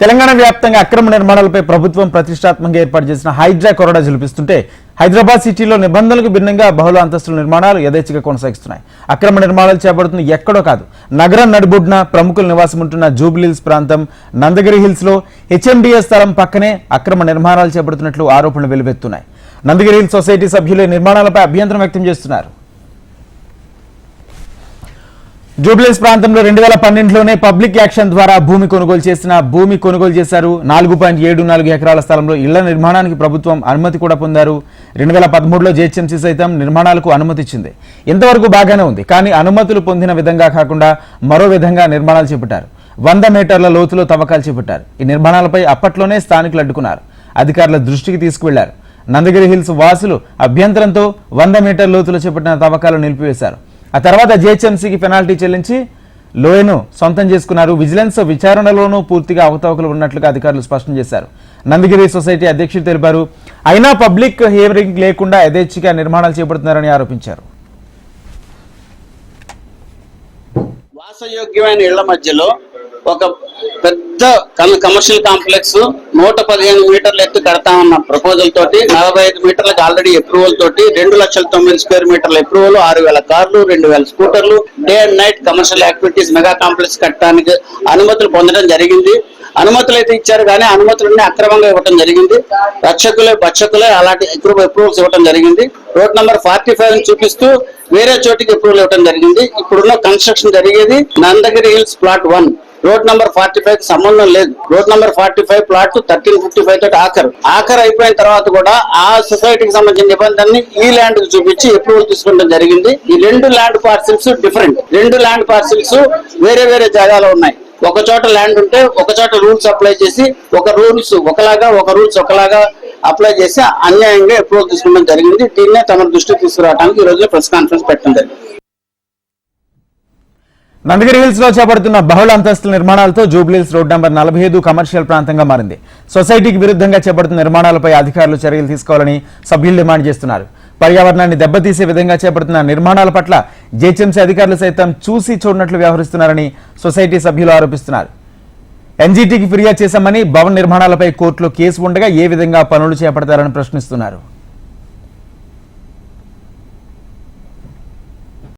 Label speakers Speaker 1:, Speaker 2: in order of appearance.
Speaker 1: తెలంగాణ వ్యాప్తంగా అక్రమ నిర్మాణాలపై ప్రభుత్వం ప్రతిష్టాత్మకంగా ఏర్పాటు చేసిన హైడ్రా కొరడా జలిపిస్తుంటే హైదరాబాద్ సిటీలో నిబంధనలకు భిన్నంగా బహుళ అంతస్తుల నిర్మాణాలు యథేచ్ఛగా కొనసాగిస్తున్నాయి. అక్రమ నిర్మాణాలు చేపడుతున్న ఎక్కడో కాదు నగరం నడిబొడ్డున ప్రముఖులు నివాసం ఉంటున్న జూబ్లీహిల్స్ ప్రాంతం నందగిరి హిల్స్లో హెచ్ఎండిఎస్ స్థలం పక్కనే అక్రమ నిర్మాణాలు చేపడుతున్నట్లు ఆరోపణలు వెలువెత్తున్నాయి. నందగిరి హిల్స్ సొసైటీ సభ్యులు నిర్మాణాలపై అభ్యంతరం వ్యక్తం చేస్తున్నారు. జూబ్లీస్ ప్రాంతంలో రెండు వేల పన్నెండులోనే పబ్లిక్ యాక్షన్ ద్వారా భూమి కొనుగోలు చేసిన భూమి కొనుగోలు చేశారు. నాలుగు పాయింట్ ఏడు నాలుగు ఎకరాల స్థలంలో ఇళ్ళ నిర్మాణానికి ప్రభుత్వం అనుమతి కూడా పొందారు. రెండు వేల పదమూడులో జిహెచ్ఎంసీ సైతం నిర్మాణాలకు అనుమతి ఇచ్చింది. ఇంతవరకు బాగానే ఉంది కానీ అనుమతులు పొందిన విధంగా కాకుండా మరో విధంగా నిర్మాణాలు చేపట్టారు. వంద మీటర్ల లోతులో తవ్వకాలు చేపట్టారు. ఈ నిర్మాణాలపై అప్పట్లోనే స్థానికులు అడ్డుకున్నారు. అధికారుల దృష్టికి తీసుకువెళ్ళారు. నందగిరి హిల్స్ వాసులు అభ్యంతరంతో వంద మీటర్ లోతులో చేపట్టిన తవ్వకాలు నిలిపివేశారు. ఆ తర్వాత జిహెచ్ఎంసీకి పెనాల్టీ చెల్లించి లోయను సొంతం చేసుకున్నారు. విజిలెన్స్ విచారణలోనూ పూర్తిగా అవతవకలు ఉన్నట్లుగా అధికారులు స్పష్టం చేశారు. నందగిరి సొసైటీ అధ్యక్షులు తెలిపారు అయినా పబ్లిక్ హియరింగ్ లేకుండా యథేచ్ఛగా నిర్మాణాలు చేపడుతున్నారని ఆరోపించారు.
Speaker 2: వాసయోగ్యమైన ఇళ్ళ మధ్యలో ఒక పెద్ద కమర్షియల్ కాంప్లెక్స్ నూట పదిహేను మీటర్లు ఎత్తు కడతామన్న ప్రపోజల్ తోటి నలభై ఐదు మీటర్లకు ఆల్రెడీ అప్రూవల్ తోటి రెండు లక్షల తొమ్మిది స్క్వేర్ మీటర్ల అప్రూవల్ ఆరు వేల కార్లు రెండు వేల స్కూటర్లు day and night commercial activities mega complex కట్టడానికి అనుమతులు పొందడం జరిగింది. అనుమతులు అయితే ఇచ్చారు కానీ అనుమతులన్నీ అక్రమంగా ఇవ్వడం జరిగింది. రక్షకులే భక్షకులే అలాంటి అప్రూవల్స్ ఇవ్వడం జరిగింది. రోడ్ నంబర్ ఫార్టీ ఫైవ్ చూపిస్తూ వేరే చోటికి అప్రూవల్ ఇవ్వడం జరిగింది. ఇప్పుడున్న కన్స్ట్రక్షన్ జరిగేది Nandagiri hills plot one road number forty five సంబంధం లేదు. Road number forty five plot thirteen fifty five తోటి ఆఖరు. ఆఖరు అయిపోయిన తర్వాత కూడా ఆ సొసైటీకి సంబంధించిన నిబంధనని ఈ ల్యాండ్కు చూపించి అప్రూవల్ తీసుకోవడం జరిగింది. ఈ రెండు ల్యాండ్ పార్సిల్స్ డిఫరెంట్. రెండు ల్యాండ్ పార్సిల్స్ వేరే వేరే జాగాలో ఉన్నాయి. ఒక చోట ల్యాండ్ ఉంటే ఒక చోట రూల్స్ అప్లై చేసి ఒక రూల్స్ ఒకలాగా ఒక రూల్స్ ఒకలాగా అప్లై చేసి అన్యాయంగా అప్రూవల్ తీసుకోవడం జరిగింది. దీన్నే తమ దృష్టికి తీసుకురావడానికి ఈ రోజు ప్రెస్ కాన్ఫరెన్స్ పెట్టడం జరిగింది.
Speaker 1: నందగిరి హిల్స్లో చేపడుతున్న బహుళ అంతస్తుల నిర్మాణాలతో జూబ్లీహిల్స్ రోడ్ నంబర్ నలభై ఐదు కమర్షియల్ ప్రాంతంగా మారింది. సొసైటీకి విరుద్ధంగా చేపడుతున్న నిర్మాణాలపై అధికారులు చర్యలు తీసుకోవాలని సభ్యులు డిమాండ్ చేస్తున్నారు. పర్యావరణాన్ని దెబ్బతీసే విధంగా చేపడుతున్న నిర్మాణాల పట్ల జేహెచ్ఎంసీ అధికారులు సైతం చూసి చూడనట్లు వ్యవహరిస్తున్నారని సొసైటీ సభ్యులు ఆరోపిస్తున్నారు. ఎన్జీటీకి ఫిర్యాదు చేశామని భవన నిర్మాణాలపై కోర్టులో కేసు ఉండగా ఏ విధంగా పనులు చేపడతారని ప్రశ్నిస్తున్నారు.